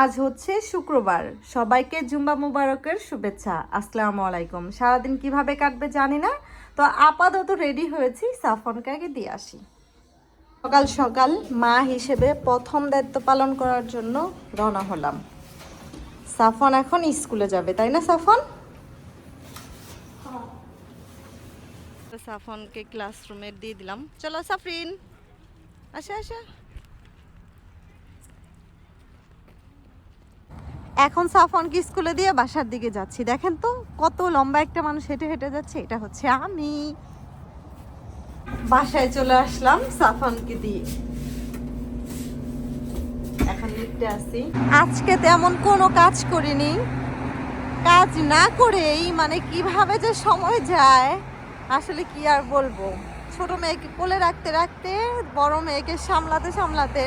আজ হচ্ছে শুক্রবার। সবাইকে জুম্বা মুবারকের শুভেচ্ছা। আসসালামু আলাইকুম। সারাদিন কীভাবে কাটবে জানি না। তো আপাতত রেডি হয়েছি। সাফনকে আগে দিয়ে আসি। সকাল সকাল মা হিসেবে প্রথম দায়িত্ব পালন করার জন্য রওনা হলাম। সাফন এখন স্কুলে যাবে, তাই না সাফন সাফনকে ক্লাসরুমে দিয়ে দিলাম। চলো সাফরিন, আসা আসা। এখন সাফনকে স্কুলে দিয়ে বাসার দিকে যাচ্ছি। দেখেন তো কত লম্বা একটা মানুষ হেঁটে হেঁটে যাচ্ছে, এটা হচ্ছে আমি। বাসায় চলে আসলাম সাফনকে দিয়ে। এখন আজকে তেমন কোনো কাজ করিনি। কাজ না করেই মানে কীভাবে যে সময় যায়, আসলে কি আর বলব। ছোট মেয়েকে কোলে রাখতে রাখতে, বড় মেয়েকে সামলাতে সামলাতে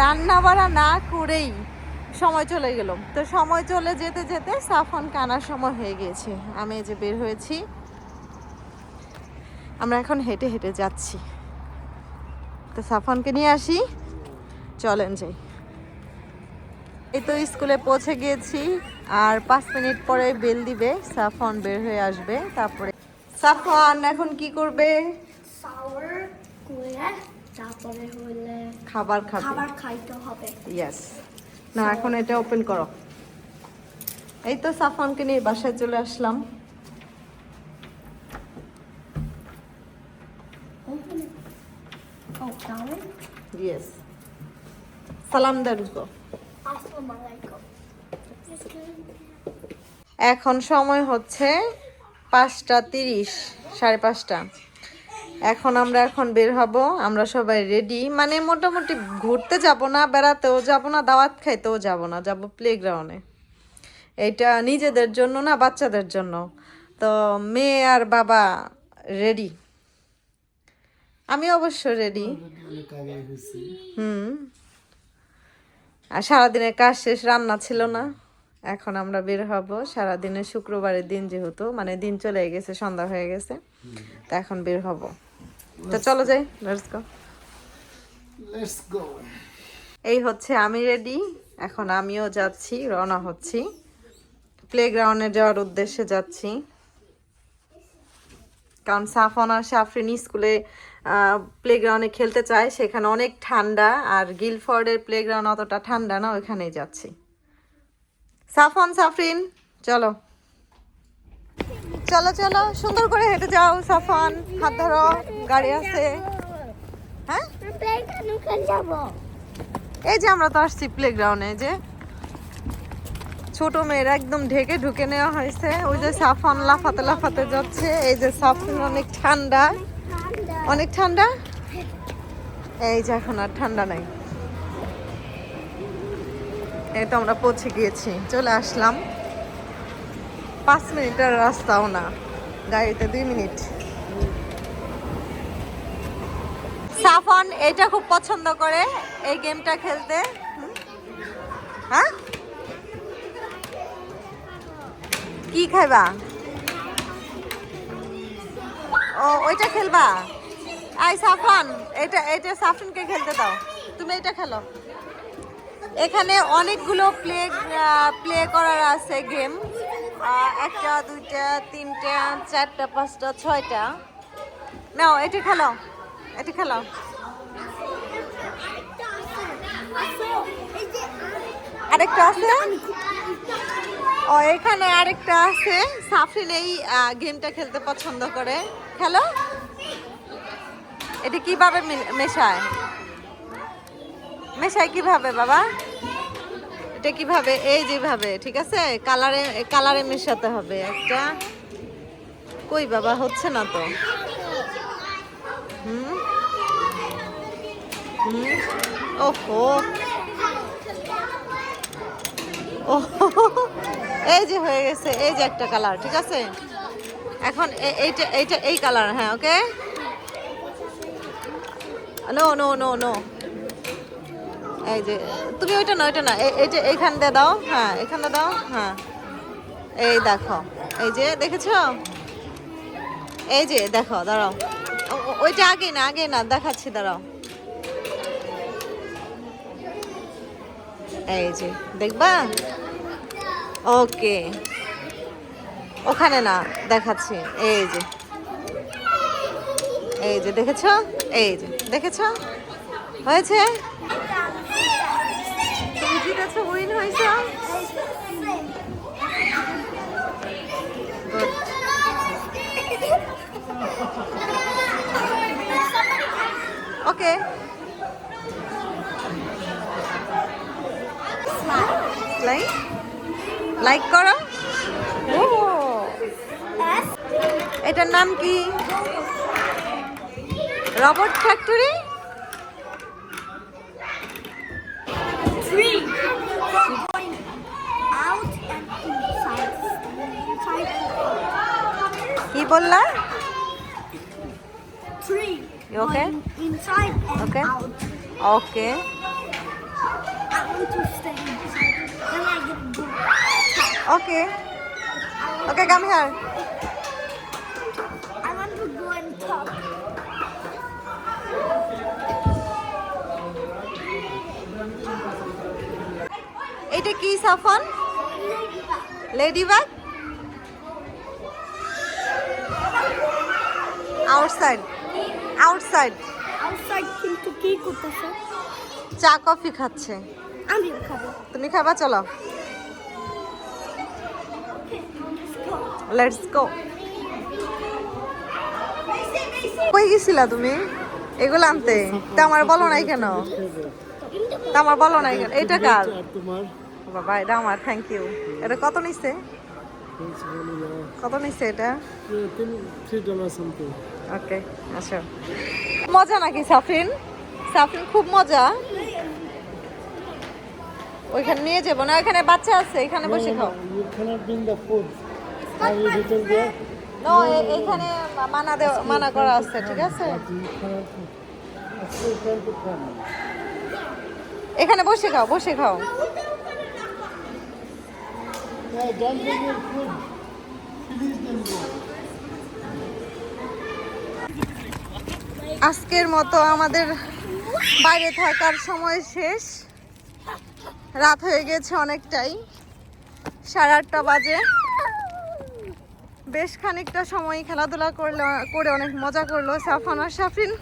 রান্না বাড়া না করেই সময় চলে গেল। তো সময় চলে যেতে যেতে সাফন কানার সময় হয়ে গিয়েছে। আমি যে বের হয়েছি। আমরা এখন হেঁটে হেঁটে যাচ্ছি। তো সাফনকে নিয়ে আসি। চলেন যাই। এই তো স্কুলে পৌঁছে গিয়েছি। আর পাঁচ মিনিট পরে বেল দিবে সাফন বের হয়ে আসবে। তারপরে সাফন এখন কি করবে? তারপরে হলে খাবার খাবে। খাবার খাইতে হবে। ইয়েস না, এখন এটা ওপেন করো। এই তো সাফনকে নিয়ে বাসায় চলে আসলাম। সালাম এখন সময় হচ্ছে পাঁচটা তিরিশ, সাড়ে পাঁচটা। এখন আমরা এখন বের হব, আমরা সবাই রেডি মানে মোটামুটি ঘুরতে যাব না, বেড়াতেও যাব না, দাওয়াত খাইতেও যাব না, যাব প্লেগ্রাউন্ডে এইটা নিজেদের জন্য না, বাচ্চাদের জন্য। তো মেয়ে আর বাবা রেডি আমি অবশ্য রেডি হুম। আর সারাদিনের কাজ শেষ, রান্না ছিল না। এখন আমরা বের হব। সারাদিনে শুক্রবারের দিন যেহেতু মানে দিন চলে গেছে, সন্ধ্যা হয়ে গেছে। তো এখন বের হব। তো চলো যাই লেটস গো Let's go. এই হচ্ছে আমি রেডি এখন আমিও যাচ্ছি রওনা হচ্ছি। প্লেগ্রাউন্ডে যাওয়ার উদ্দেশ্যে যাচ্ছি। কারণ সাফন আর সাফরিন স্কুলে প্লেগ্রাউন্ডে খেলতে চায় সেখানে অনেক ঠান্ডা আর গিলফোর্ডের প্লেগ্রাউন্ড অতটা ঠান্ডা না ওইখানেই যাচ্ছি। সাফন সাফরিন চলো। চলো চলো সুন্দর করে হেঁটে যাও সাফন হাত ধরো। গাড়ি আছে। হ্যাঁ? যাব। এই যে আমরা তো আসছি প্লেগ্রাউন্ডে যে ছোট মেয়েরা একদম ঢেকে ঢুকে নেওয়া হয়েছে। ওই যে সাফান লাফাতে লাফাতে যাচ্ছে এই যে সাফান অনেক ঠান্ডা। অনেক ঠান্ডা? এই যে এখন আর ঠান্ডা নাই। এই তো আমরা পৌঁছে গিয়েছি চলে আসলাম। পাঁচ মিনিটের রাস্তাও না গাড়িতে দুই মিনিট। সাফন এটা খুব পছন্দ করে এই গেমটা খেলতে। হ্যাঁ? কি খাইবা? ও, ওইটা খেলবা? আই, সাফান, এটা এটা সাফিনকে খেলতে দাও। তুমি এটা খেলো। এখানে অনেকগুলো প্লে প্লে করার আছে গেম একটা, দুইটা, তিনটা, চারটা, পাঁচটা, ছয়টা। নাও, এটা খেলো। এটি খেলো আরেকটা আছে? ও, এখানে আরেকটা আছে। সাফিন এই গেমটা খেলতে পছন্দ করে। খেলো? এটা কীভাবে মেশায়? মেশায় কীভাবে, বাবা? এটা কীভাবে? এই যেভাবে, ঠিক আছে? কালারে কালারে মেশাতে হবে একটা। কই বাবা, হচ্ছে না তো হুম হুম ওহো। ও এই যে হয়ে গেছে, এই যে একটা কালার ঠিক আছে? এখন এইটা এইটা এই কালার হ্যাঁ okay no no no no এই যে, তুমি ওইটা না ওইটা না এইটা এইখান দিয়ে দাও হ্যাঁ এখানে দাও হ্যাঁ। এই দেখো, এই যে, দেখেছ? এই যে, দেখো, দাঁড়াও। ওইটা আগে না আগে না, দেখাচ্ছি, দাঁড়াও। এই যে, দেখবা? ওকে ওখানে না, দেখাচ্ছি। এই যে। এই যে, দেখেছ? এই যে, দেখেছ? হয়েছে? তুমি উইন হয়েছো. ওকে নাই লাইক কর। এটার নাম কি? Robot factory? কি বললা? ওকে ওকে ওকে okay? Okay. out. Okay I want to go and talk. এটা কি সাফন লেডিবাগ আউটসাইড আউটসাইড Outside কিন্তু কি করতেছে চা কফি খাচ্ছে তুমি খাবা, চলো। লেটস গো কই গেছিলা তুমি? এগুলো আনতে। তা আমার বলো নাই কেন? তা আমার বলো নাই কেন? এটা কার? বাবা, এটা আমার থ্যাংক ইউ এটা কত নিছে? কত নিছে এটা? ওকে আচ্ছা মজা নাকি সাফরিন সাফরিন খুব মজা। ওইখানে নিয়ে যাব না ওইখানে বাচ্চা আছে এখানে বসে খাও। নো এখানে মানা দেওয়া মানা করা আছে ঠিক আছে? এখানে বসে খাও বসে খাও। go. আজকের মতো আমাদের বাইরে থাকার সময় শেষ। রাত হয়ে গেছে অনেকটাই। সাড়ে আটটা বাজে। বেশ খানিকটা সময় খেলাধুলা করল করে অনেক মজা করল সাফান আর সাফরিন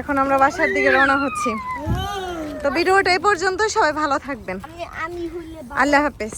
এখন আমরা বাসার দিকে রওনা হচ্ছি। তো ভিডিওটা এই পর্যন্ত সবাই ভালো থাকবেন। আল্লাহ হাফেজ।